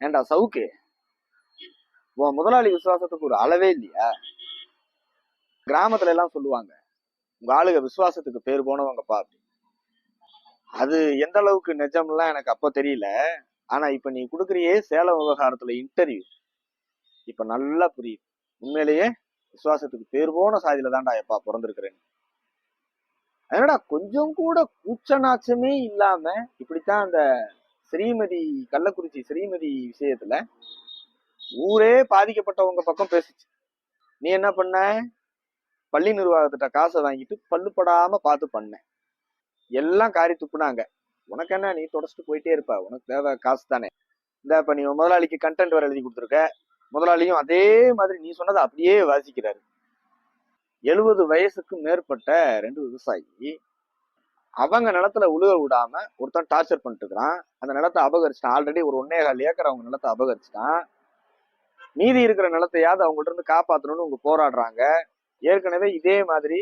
ஏன்டா சவுக்கு? உன் முதலாளி விசுவாசத்துக்கு ஒரு அளவே இல்லையா? கிராமத்துல எல்லாம் சொல்லுவாங்க உங்க ஆளுக விசுவாசத்துக்கு பேர் போனவங்கப்பா அப்படி அது எந்த அளவுக்கு நிஜம்லாம் எனக்கு அப்போ தெரியல. ஆனா இப்ப நீ கொடுக்குறியே சேலம் விவகாரத்துல இன்டர்வியூ இப்ப நல்லா புரியுது. உண்மையிலேயே விசுவாசத்துக்கு பேர் போன சாதியில தான்டா எப்பா பிறந்திருக்கிறேன் என்னடா கொஞ்சம் கூட கூச்ச நாச்சமே இல்லாம இப்படித்தான் அந்த ஸ்ரீமதி கள்ளக்குறிச்சி ஸ்ரீமதி விஷயத்துல ஊரே பாதிக்கப்பட்டவங்க பக்கம் பேசுச்சு. நீ என்ன பண்ண? பள்ளி நிர்வாகத்திட்ட காசை வாங்கிட்டு பல்லுப்படாம பார்த்து பண்ண. எல்லாம் காரி துப்புனாங்க. உனக்கு என்ன? நீ தொடச்சிட்டு போயிட்டே இருப்ப. உனக்கு தேவை காசு தானே. இந்த இப்ப நீ முதலாளிக்கு கண்டென்ட் வேற எழுதி கொடுத்துருக்க. முதலாளியும் அதே மாதிரி நீ சொன்னதை அப்படியே வாசிக்கிறாரு. எழுபது வயசுக்கு மேற்பட்ட ரெண்டு விவசாயி அவங்க நிலத்துல உழுக விடாம ஒருத்தன் டார்ச்சர் பண்ணிட்டு இருக்கிறான் அந்த நிலத்தை அபகரிச்சிட்டான். ஆல்ரெடி ஒரு ஒன்னே கால் ஏக்கர் அவங்க நிலத்தை அபகரிச்சிட்டான். மீதி இருக்கிற நிலத்தையாவது அவங்கள்ட்ட இருந்து காப்பாத்தணும்னு அவங்க போராடுறாங்க. ஏற்கனவே இதே மாதிரி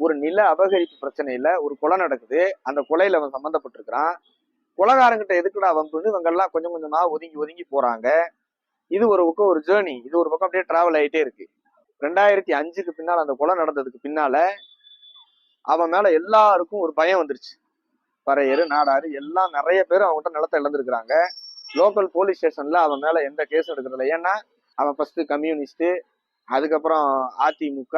ஒரு நில அபகரிப்பு பிரச்சனையில ஒரு கொலை நடக்குது. அந்த கொலையில அவன் சம்மந்தப்பட்டிருக்கிறான் கொலகாரங்கிட்ட எதுக்குடா வம்புன்னு இவங்க எல்லாம் கொஞ்சம் கொஞ்சமா ஒதுங்கி ஒதுங்கி போறாங்க. இது ஒரு பக்கம் ஒரு ஜேர்னி இது ஒரு பக்கம் அப்படியே டிராவல் ஆயிட்டே இருக்கு. ரெண்டாயிரத்தி அஞ்சுக்கு பின்னால் அந்த கொலை நடந்ததுக்கு பின்னால அவன் மேல எல்லாருக்கும் ஒரு பயம் வந்துருச்சு. பறையரு நாடாரு எல்லாம் நிறைய பேர் அவங்ககிட்ட நிலத்தை இழந்திருக்கிறாங்க. லோக்கல் போலீஸ் ஸ்டேஷன்ல அவன் மேல எந்த கேஸும் எடுக்கிறதில்ல. ஏன்னா அவன் ஃபர்ஸ்ட் கம்யூனிஸ்ட் அதுக்கப்புறம் அதிமுக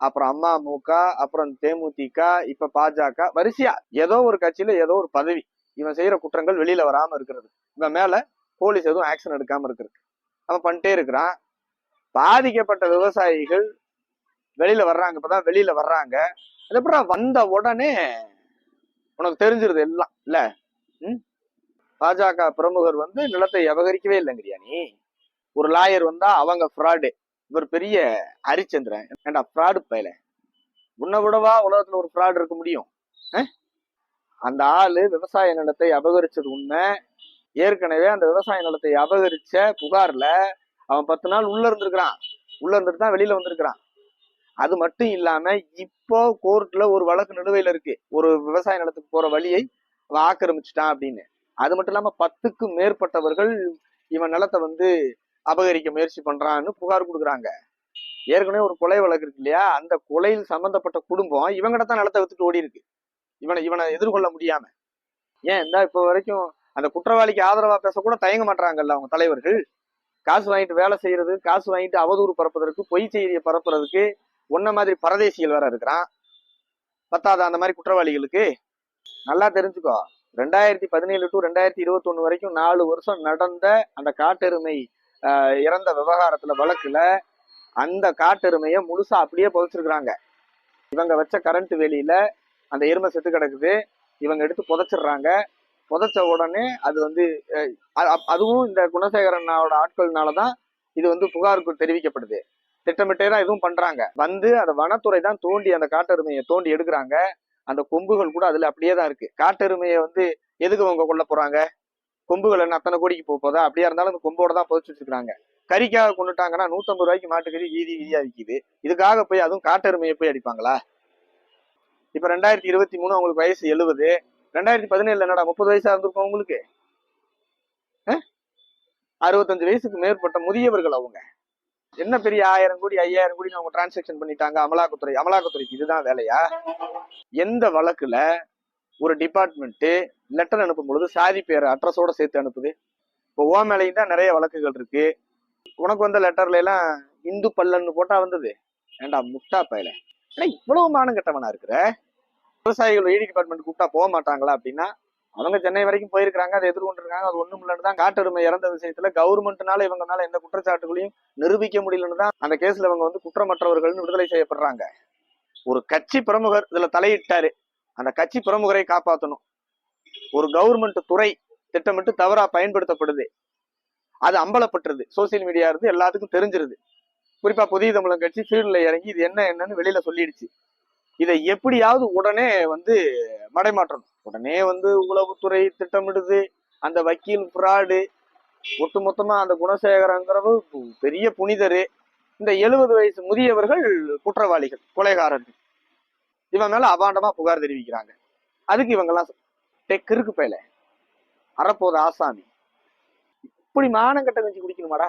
அப்புறம் அம்மாமுக அப்புறம் தேமுதிக இப்ப பாஜக வரிசையா ஏதோ ஒரு கட்சியில ஏதோ ஒரு பதவி. இவன் செய்யற குற்றங்கள் வெளியில வராம இருக்கிறது. இவன் மேல போலீஸ் எதுவும் ஆக்ஷன் எடுக்காம இருக்கிறது. அவன் பண்ணிட்டே இருக்கிறான். பாதிக்கப்பட்ட விவசாயிகள் வெளியில வர்றாங்க. இப்பதான் வெளியில வர்றாங்க. அதுக்கப்புறம் வந்த உடனே உனக்கு தெரிஞ்சிருது எல்லாம் இல்ல? ம்? பாஜக பிரமுகர் வந்து நிலத்தை அபகரிக்கவே இல்லைங்கிறியா நீ? ஒரு லாயர் வந்தா அவங்க ஃப்ராடு. இவர் பெரிய ஹரிச்சந்திரன். ஏண்டா ஃப்ராடு பயல. உன்னை விடவா உலகத்துல ஒரு ஃப்ராடு இருக்க முடியும்? அந்த ஆளு விவசாய நிலத்தை அபகரிச்சது உண்மை ஏற்கனவே அந்த விவசாய நிலத்தை அபகரிச்ச புகார்ல அவன் பத்து நாள் உள்ள இருந்திருக்கிறான். உள்ள இருந்துட்டு தான் வெளியில வந்திருக்கிறான். அது மட்டும் இல்லாம இப்போ கோர்ட்ல ஒரு வழக்கு நிலுவையில இருக்கு. ஒரு விவசாய நிலத்துக்கு போற வழியை அவன் ஆக்கிரமிச்சிட்டான் அப்படின்னு. அது மட்டும் இல்லாம பத்துக்கும் மேற்பட்டவர்கள் இவன் நிலத்தை வந்து அபகரிக்க முயற்சி பண்றான்னு புகார் கொடுக்குறாங்க. ஏற்கனவே ஒரு கொலை வழக்கு இருக்கு இல்லையா? அந்த கொலையில் சம்பந்தப்பட்ட குடும்பம் இவங்கிட்ட தான் நிலத்தை வித்துட்டு ஓடி இருக்கு. இவனை இவனை எதிர்கொள்ள முடியாம. ஏன்? இந்த இப்போ வரைக்கும் அந்த குற்றவாளிக்கு ஆதரவா பேச கூட தயங்க மாட்டாங்கல்ல அவங்க தலைவர்கள். காசு வாங்கிட்டு வேலை செய்யறது காசு வாங்கிட்டு அவதூறு பரப்புறதுக்கு பொய் செய்தியை பரப்புறதுக்கு உன்ன மாதிரி பரதேசிகள் வேற இருக்கிறான். பத்தாத அந்த மாதிரி குற்றவாளிகளுக்கு? நல்லா தெரிஞ்சுக்கோ. ரெண்டாயிரத்தி பதினேழு டு ரெண்டாயிரத்தி இருபத்தொன்னு வரைக்கும் நாலு வருஷம் நடந்த அந்த காட்டெருமை இறந்த விவகாரத்துல வழக்குல அந்த காட்டெருமையை முழுசா அப்படியே புதைச்சிருக்கிறாங்க. இவங்க வச்ச கரண்ட் வெளியில அந்த எருமை செத்து கிடக்குது. இவங்க எடுத்து புதைச்சிடுறாங்க. புதைச்ச உடனே அது வந்து அதுவும் இந்த குணசேகரனோட ஆட்கள்னால தான் இது வந்து புகாருக்கு தெரிவிக்கப்படுது. திட்டமிட்டே தான் இதுவும் பண்றாங்க. வந்து அந்த வனத்துறை தான் தோண்டி அந்த காட்டெருமையை தோண்டி எடுக்கிறாங்க. அந்த கொம்புகள் கூட அதுல அப்படியே தான் இருக்கு. காட்டெருமையை வந்து எதுக்கு அவங்க கொல்ல போறாங்க? கொம்புகள் என்ன அத்தனை கோடிக்கு போக போதா? அப்படியா இருந்தாலும் அந்த கொம்போட தான் புதைச்சு வச்சுக்கிறாங்க கறிக்காக கொண்டுட்டாங்கன்னா நூத்தம்பது ரூபாய்க்கு மாட்டுக்கறி வீதி வீதியா விற்கிது இதுக்காக போய் அதுவும் காட்டெருமையை போய் அடிப்பாங்களா? இப்ப ரெண்டாயிரத்தி இருபத்தி மூணு அவங்களுக்கு வயசு எழுபது. ரெண்டாயிரத்தி பதினேழுல என்னடா முப்பது வயசா இருந்திருக்கும் உங்களுக்கு அறுபத்தஞ்சு வயசுக்கு மேற்பட்ட முதியவர்கள் அவங்க. என்ன பெரிய ஆயிரம் கோடி ஐயாயிரம் கோடி அவங்க டிரான்சாக்ஷன் பண்ணிட்டாங்க? அமலாக்கத்துறை அமலாக்கத்துறைக்கு இதுதான் வேலையா? எந்த வழக்குல ஒரு டிபார்ட்மெண்ட் லெட்டர் அனுப்பும் பொழுது சாதி பேர் அட்ரஸோட சேர்த்து அனுப்புது? இப்போ ஓ மேலையும் தான் நிறைய வழக்குகள் இருக்கு. உனக்கு வந்த லெட்டர்ல எல்லாம் இந்து பல்லன்னு போட்டா வந்தது. ஏண்டா முட்டா பயல? ஏன்னா இவ்வளவு மானம் கட்டவனா இருக்கிற? விவசாயிகள் ஏடி டிபார்ட்மெண்ட் கூப்பிட்டா போக மாட்டாங்களா அப்படின்னா அவங்க சென்னை வரைக்கும் போயிருக்காங்க அதை எதிர்கொண்டிருக்காங்க. அது ஒண்ணும் இல்லைன்னு தான் காட்டெருமை இறந்த விஷயத்துல கவர்மெண்ட்னால இவங்க மேல எந்த குற்றச்சாட்டுகளையும் நிரூபிக்க முடியலன்னு தான் அந்த கேஸ்ல இவங்க வந்து குற்றமற்றவர்கள்னு விடுதலை செய்யப்படுறாங்க. ஒரு கட்சி பிரமுகர் இதுல தலையிட்டாரு. அந்த கட்சி பிரமுகரை காப்பாற்றணும் ஒரு கவர்மெண்ட் துறை திட்டமிட்டு தவறா பயன்படுத்தப்படுது. அது அம்பலப்பட்டுருது. சோசியல் மீடியா இருந்து எல்லாத்துக்கும் தெரிஞ்சிருது. குறிப்பா புதிய தமிழன் கட்சி ஃபீல்ட்ல இறங்கி இது என்ன என்னன்னு வெளியில சொல்லிடுச்சு. இதை எப்படியாவது உடனே வந்து மடைமாற்றணும். உடனே வந்து உளவுத்துறை திட்டமிடுது. அந்த வக்கீல் ஃப்ராடு ஒட்டுமொத்தமா அந்த குணசேகரங்கிறது பெரிய புனிதரு இந்த எழுபது வயசு முதியவர்கள் குற்றவாளிகள் கொலைகாரர்கள். இவன் மேல அபாண்டமா புகார் தெரிவிக்கிறாங்க. அதுக்கு இவங்கெல்லாம் டெக்கிருக்கு பேல அறப்போது ஆசாமி. இப்படி மானம் கட்ட கஞ்சி குடிக்கணுமாடா?